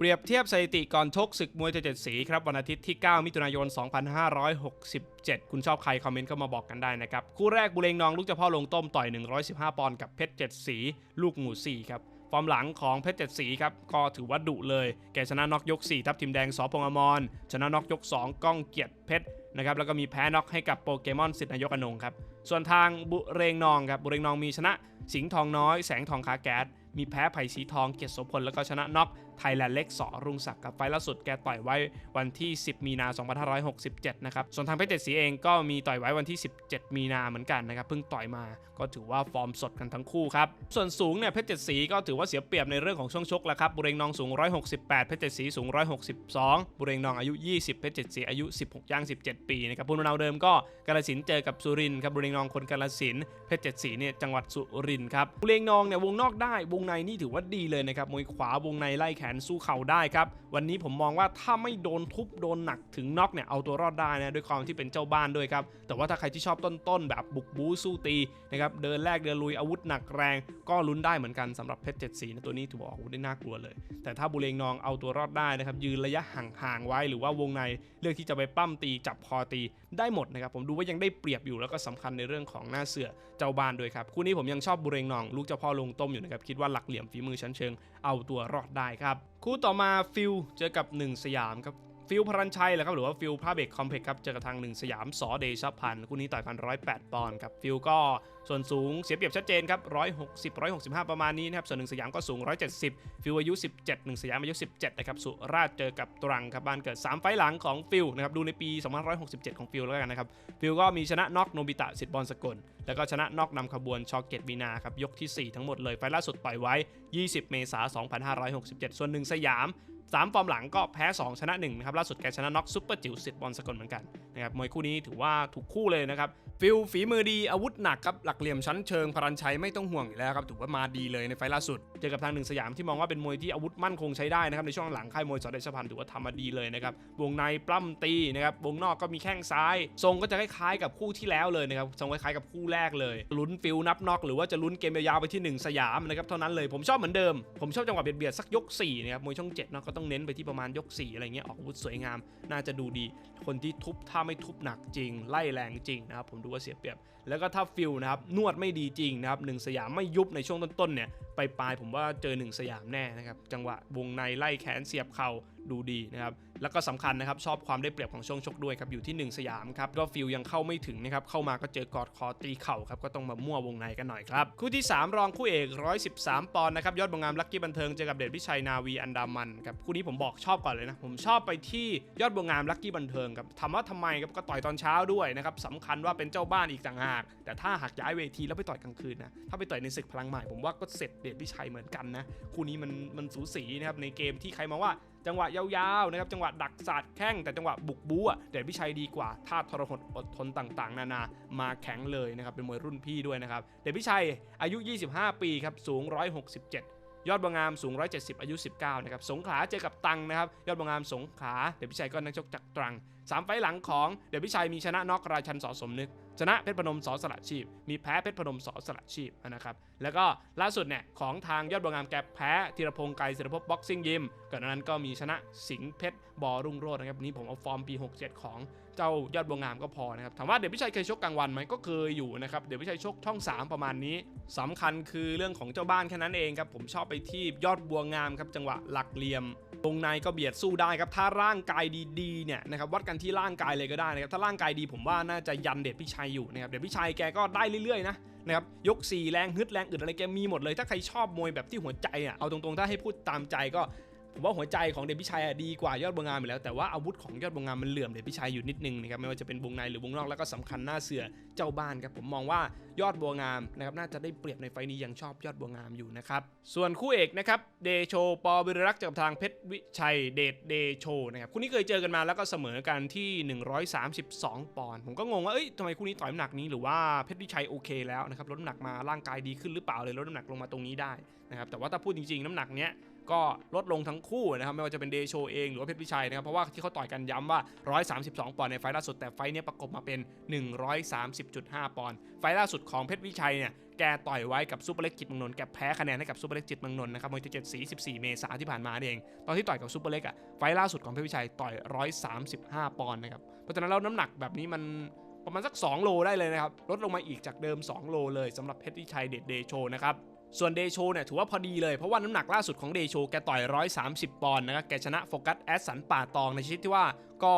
เปรียบเทียบสถิติก่อนชกศึกมวยเจ็ดสีครับวันอาทิตย์ที่ 9 มิถุนายน 2567 คุณชอบใครคอมเมนต์เข้ามาบอกกันได้นะครับ คู่แรกบุเรงนองลูกเจ้าพ่อลงต้มต่อย 115 ปอนด์กับเพชรเจ็ดสี ลูกหมูสี่ครับฟอร์มหลังของเพชรเจ็ดสีครับก็ถือว่าดุเลย แกชนะน็อกยก 4 ทับทิมแดงสอพงอมรชนะน็อกยก 2 ก้องเกียรติเพชรนะครับแล้วก็มีแพ้น็อกให้กับโปเกมอนสิทธิ์นายกอนงครับส่วนทางบุเรงนองครับบุเรงนองมีชนะ สิงห์ทองน้อยแสงทองขาแก๊ส มีแพ้ไผ่สีทองเกียรติโสพลแล้วก็ชนะน็อกไทยแลนด์เล็กสอรุ่งศักดิ์กับไฟล์ล่าสุดแกต่อยไว้วันที่ 10 มีนา 2567 นะครับ ส่วนทางเพชรเจ็ดสีเองก็มีต่อยไว้วันที่ 17 มีนาเหมือนกันนะครับ เพิ่งต่อยมาก็ถือว่าฟอร์มสดกันทั้งคู่ครับ ส่วนสูงเนี่ยเพชรเจ็ดสีก็ถือว่าเสียเปรียบในเรื่องของช่วงชกแล้วครับบุเรงนองสูง 168 เพชรเจ็ดสีสูง 162 บุเรงนองอายุ 20 เพชรเจ็ดสีอายุ 16 ย่าง 17 ปีนะครับผู้นำเราเดิมก็กาลสินเจอกับสุรินครับบุเรงนองคนกาลสินเพชรเจ็ดสีเนี่ยจังหวัดสุรินครับบุเรงนองเนี่ยวงนอกได้วงในนี่ถือว่าดีเลยนะครับมวยขวาวงในไล่แขนสู้เข่าได้ครับ วันนี้ผมมองว่าถ้าไม่โดนทุบโดนหนักถึงน็อกเนี่ยเอาตัวรอดได้นะด้วยความที่เป็นเจ้าบ้านด้วยครับ แต่ว่าถ้าใครที่ชอบต้นๆแบบบุกบู๊สู้ตีนะครับเดินแรกเดินลุยอาวุธหนักแรง ก็ลุ้นได้เหมือนกันสำหรับเพชรเจ็ดสีนะตัวนี้ถือว่าออกอาวุธได้น่ากลัวเลย แต่ถ้าบุเรงนองเอาตัวรอดได้นะครับยืนระยะห่างๆไว้หรือว่าวงในเลือกที่จะไปปั้มตีจับคอตีได้หมดนะครับผมดูว่ายังได้เปรียบอยู่แล้วก็สำคัญในเรื่องของหน้าเสือเจ้าบ้านด้วยครับคู่นี้ผมยังชอบบุเรงนอง ลูกเจ้าพ่อลงต้มอยู่นะครับคิดว่าลักเหลี่ยมฝีมือชั้นเชิง เอาตัวรอดได้ครับ คู่ต่อมาฟิลเจอกับหนึ่งสยามครับ ฟิลพรัญชัยแหละครับหรือว่าฟิลพระเบกคอมเพล็กซ์ครับเจอกับทางหนึ่งสยามสอเดชพันธ์คู่นี้ต่อยกันร้อยแปดปอนด์ครับฟิลก็ส่วนสูงเสียเปรียบชัดเจนครับร้อยหกสิบร้อยหกสิบห้าประมาณนี้นะครับส่วนหนึ่งสยามก็สูงร้อยเจ็ดสิบฟิลอายุสิบเจ็ดหนึ่งสยามอายุสิบเจ็ดนะครับสุราษฎร์เจอกับตรังครับบ้านเกิดสามไฟล์หลังของฟิลนะครับดูในปี2567ของฟิลแล้วกันนะครับฟิลก็มีชนะน็อกโนบิตะสิทธิ์บอลสกลแล้วก็ชนะน็อกนำขบวนชอเกตบีนาครับยกที่ 4 ทั้งหมดเลยไฟล่าสุดต่อยไว้ 20 เมษายน 2567 ส่วนหนึ่งสยาม 3 ฟอร์มหลังก็แพ้ 2 ชนะ1นะครับล่าสุดแกชนะน็อกซุปเปอร์จิ๋วสิทธิ์บอลสกลเหมือนกันนะครับมวยคู่นี้ถือว่าถูกคู่เลยนะครับ ฟิลฝีมือดีอาวุธหนักครับหลักเหลี่ยมชั้นเชิงพรัญชัยไม่ต้องห่วงอยู่แล้วครับถือว่ามาดีเลยในไฟล์ล่าสุด เจอกับทางหนึ่งสยามที่มองว่าเป็นมวยที่อาวุธมั่นคงใช้ได้นะครับในช่วงหลังค่ายมวยสอดเดชพันธ์ถือว่าทำมาดีเลยนะครับวงในปล้ำตีนะครับวงนอกก็มีแข้งซ้าย ทรงก็จะคล้ายๆกับคู่ที่แล้วเลยนะครับทรงคล้ายๆกับคู่แรกเลยลุ้นฟิลนับน็อกหรือว่าจะลุ้นเกมยาวๆไปที่หนึ่งสยามนะครับเท่านั้นเลยผมชอบเหมือนเดิม ผมชอบจังหวะเบียดๆสักยกสี่นะครับมวยช่องเจ็ดเนาะก็ต้องเน้นไปที่ประมาณยกสี่อะไรเงี้ยออกอาวุธสวยงาม น่าจะดูดี คนที่ทุบถ้าไม่ทุบหนักจริงไล่แรงจริงนะครับผมดูว่าเสียเปรียบ แล้วก็ถ้าฟิลนะครับนวดไม่ดีจริงนะครับหนึ่งสยามไม่ยุบในช่วงต้นๆเนี่ยไปปลายผมว่าเจอหนึ่งสยามแน่นะครับจังหวะวงในไล่แขนเสียบเข่าดูดีนะครับ แล้วก็สำคัญนะครับชอบความได้เปรียบของช่วงชกด้วยครับอยู่ที่ 1 สยามครับก็ฟิลยังเข้าไม่ถึงนะครับเข้ามาก็เจอกอดคอตีเข่าครับก็ต้องมามั่ววงในกันหน่อยครับคู่ที่ 3 รองคู่เอก 113 ปอนด์นะครับยอดบงงามลักกี้บันเทิงเจอกับเดชพิชัยนาวีอันดามันครับคู่นี้ผมบอกชอบก่อนเลยนะผมชอบไปที่ยอดบงงามลักกี้บันเทิงครับถามว่าทำไมครับก็ต่อยตอนเช้าด้วยนะครับสำคัญว่าเป็นเจ้าบ้านอีกต่างหาก แต่ถ้าหากย้ายเวทีแล้วไปต่อยกลางคืนนะถ้าไปต่อยในศึกพลังใหม่ผมว่าก็เสร็จเดชพิชัยเหมือนกันนะคู่นี้มันมันสูสีนะครับในเกมที่ใครมองว่า จังหวะยาวๆนะครับจังหวะดักสาดแข้งแต่จังหวะบุกบู๊อะเดชพิชัยดีกว่าท่าทรหดอดทนต่างๆ นานามาแข็งเลยนะครับเป็นมวยรุ่นพี่ด้วยนะครับเดชพิชัยอายุ 25 ปีครับสูง 167ยอดบางงามสูง 170 อายุ 19 นะครับ สงขลาเจอกับตังนะครับ ยอดบางงามสงขลา เดชพิชัยก็นักชกจากตรัง สามไฟล์หลังของเดชพิชัยมีชนะน็อกราชันสอสมนึก ชนะเพชรพนมสอสละชีพ มีแพ้เพชรพนมสอสละชีพนะครับแล้วก็ล่าสุดเนี่ยของทางยอดบางงามแกแพ้ธีรพงศ์ไกรศิรภพบ็อกซิ่งยิมก่อนนั้นก็มีชนะสิงห์เพชรบอรุ่งโรจน์นะครับนี้ผมเอาฟอร์มปี 67 ของเจ้ายอดบัวงามก็พอนะครับถามว่าเดชพิชัยเคยชกกลางวันไหมก็เคยอยู่นะครับเดชพิชัยชกช่อง 3 ประมาณนี้สำคัญคือเรื่องของเจ้าบ้านแค่นั้นเองครับผมชอบไปที่ยอดบัวงามครับจังหวะหลักเหลี่ยมวงในก็เบียดสู้ได้ครับถ้าร่างกายดีๆเนี่ยนะครับวัดกันที่ร่างกายเลยก็ได้นะครับ ถ้าร่างกายดีผมว่าน่าจะยันเดชพิชัยอยู่นะครับ เดชพิชัยแกก็ได้เรื่อยๆนะนะครับ ยก 4 แรงฮึดแรงอึดอะไรแกมีหมดเลย ถ้าใครชอบมวยแบบที่หัวใจอะ เอาตรงๆ ถ้าให้พูดตามใจก็ ผมว่าหัวใจของเดชพิชัยดีกว่ายอดบวงงามอยู่แล้ว แต่ว่าอาวุธของยอดบวงงามมันเหลื่อมเดชพิชัยอยู่นิดนึงนะครับไม่ว่าจะเป็นวงในหรือวงนอกแล้วก็สำคัญหน้าเสือเจ้าบ้านครับผมมองว่ายอดบัวงามนะครับน่าจะได้เปรียบในไฟนี้ยังชอบยอดบัวงามอยู่นะครับส่วนคู่เอกนะครับเดโชปอวิรรักษ์เจอกับทางเพชรวิชัยเดชเดโชนะครับคู่นี้เคยเจอกันมาแล้วก็เสมอกันที่ 132 ปอนด์ผมก็งงว่าเอ้ยทำไมคู่นี้ต่อยน้ำหนักนี้หรือว่าเพชรวิชัยโอเคแล้วนะครับลดน้ำหนักมาร่างกายดีขึ้นหรือเปล่าเลยลดน้ำหนักลงมาตรงนี้ได้นะครับแต่ว่าถ้าพูดจริงๆ น้ำหนักเนี้ย ก็ลดลงทั้งคู่นะครับไม่ว่าจะเป็นเดโชเองหรือว่าเพชรวิชัยนะครับเพราะว่าที่เขาต่อยกันย้ำว่า 132 ปอนด์ในไฟล์ล่าสุดแต่ไฟล์เนี้ยประกบมาเป็น 130.5 ปอนด์ไฟล์ล่าสุดของเพชรวิชัยเนี่ยแกต่อยไว้กับซูเปอร์เล็กจิตมืองนนแกแพ้คะแนนให้กับซูเปอร์เล็กจิตมืองนนนะครับมวยที่7สี14เมษายนที่ผ่านมาเอง ตอนที่ต่อยกับซูเปอร์เล็กอะไฟล์ล่าสุดของเพชรวิชัยต่อย 135 ปอนด์นะครับเพราะฉะนั้นแล้วน้ำหนักแบบนี้มันประมาณสัก 2 โลได้เลยนะครับลดลงมาอีกจากเดิม 2 โลเลยสำหรับเพชรวิชัยเดดเดโชนะครับ ส่วนเดโชเนี่ยถือว่าพอดีเลย เพราะว่าน้ำหนักล่าสุดของเดโชแกต่อย 130 ปอนด์นะครับแกชนะโฟกัสแอสสันป่าตองในชนิดที่ว่า ก็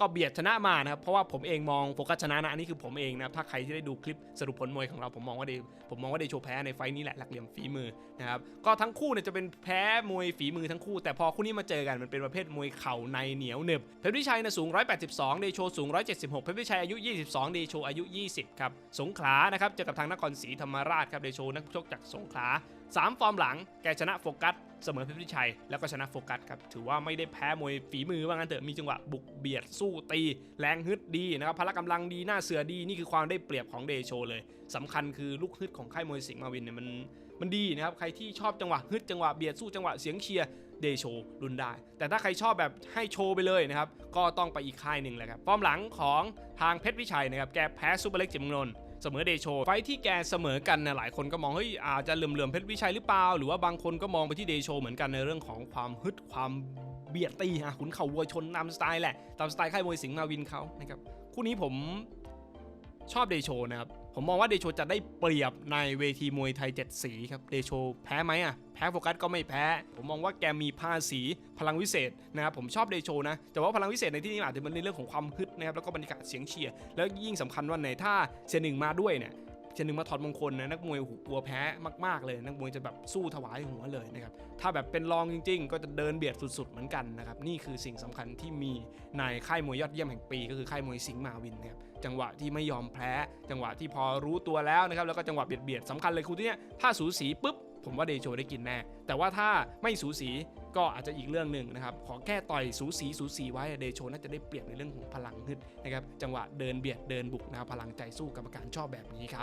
ก็เบียดชนะมานะครับ เพราะว่าผมเองมองโฟกัสชนะนะอันนี้คือผมเองนะครับถ้าใครที่ได้ดูคลิปสรุปผลมวยของเราผมมองว่าเดผมมองว่าเดโชแพ้ในไฟต์นี้แหละหลักเหลี่ยมฝีมือนะครับก็ทั้งคู่เนี่ยจะเป็นแพ้มวยฝีมือทั้งคู่ แต่พอคู่นี้มาเจอกันมันเป็นประเภทมวยเข่าในเหนียวหนึบเพชรวิชัยนี่ยสูง 182 เดโชสูง 176 เพชรวิชัยอายุ 22 เดโชอายุ 20 ครับ สงขลานะครับเจอกับทางนครศรีธรรมราชครับเดโชนักชกจากสงขลา สามฟอร์มหลังแกชนะโฟกัสเสมอเพชรวิชัย แล้วก็ชนะโฟกัสครับ ถือว่าไม่ได้แพ้มวยฝีมือว่างั้นเถอะ มีจังหวะบุกเบียดสู้ตี แรงฮึดดีนะครับ พละกำลังดีหน้าเสือดี นี่คือความได้เปรียบของเดโชเลยสำคัญคือลูกฮึดของค่ายมวยสิงห์มาวินเนี่ยมันมันดีนะครับ ใครที่ชอบจังหวะฮึดจังหวะเบียดสู้จังหวะเสียงเชียร์เดโชรุนได้ แต่ถ้าใครชอบแบบให้โชว์ไปเลยนะครับ ก็ต้องไปอีกค่ายหนึ่งแหละครับ ฟอร์มหลังของทางเพชรวิชัยนะครับ แกแพ้ซูเปอร์เล็กจิมมืองนนท์ เสมอเดโช ไฟที่แกเสมอกันเนี่ยหลายคนก็มองเฮ้ยอาจจะเหลื่อมๆเพชรวิชัยหรือเปล่า หรือว่าบางคนก็มองไปที่เดโชเหมือนกันในเรื่องของความฮึดความเบียดตีฮะขุนเข่าวัวชนตามสไตล์แหละตามสไตล์ค่ายมวยสิงห์มาวินเขานะครับคู่นี้ผมชอบเดโชนะครับ ผมมองว่าเดโชจะได้เปรียบในเวทีมวยไทยเจ็ดสีครับ เดโชแพ้ไหมอะ แพ้โฟกัสก็ไม่แพ้ ผมมองว่าแกมีภาษีพลังวิเศษนะครับ ผมชอบเดโชนะ แต่ว่าพลังวิเศษในที่นี้อาจจะเป็นในเรื่องของความฮึดนะครับ แล้วก็บรรยากาศเสียงเชียร์ แล้วยิ่งสำคัญว่าในถ้าเซยนหนึ่งมาด้วยเนี่ย เซยนหนึ่งมาถอดมงคลนะนักมวยหกลัวแพ้มากๆเลย นักมวยจะแบบสู้ถวายหัวเลยนะครับถ้าแบบเป็นรองจริง ๆ ก็จะเดินเบียดสุดๆเหมือนกันนะครับนี่คือสิ่งสำคัญที่มีในค่ายมวยยอดเยี่ยมแห่งปี ก็คือค่ายมวยสิงห์มาวินนะครับจังหวะที่ไม่ยอมแพ้ จังหวะที่พอรู้ตัวแล้วนะครับแล้วก็จังหวะเบียดเบียดๆสำคัญเลยคู่ที่เนี้ยถ้าสูสีปุ๊บผมว่าเดโชได้กินแน่ แต่ว่าถ้าไม่สูสีก็อาจจะอีกเรื่องหนึ่งนะครับ ขอแค่ต่อยสูสีสูสีไว้เดโชน่าจะได้เปรียบในเรื่องของพลังฮึดนะครับ จังหวะเดินเบียดเดินบุกนะพลังใจสู้กรรมการชอบแบบนี้ครับ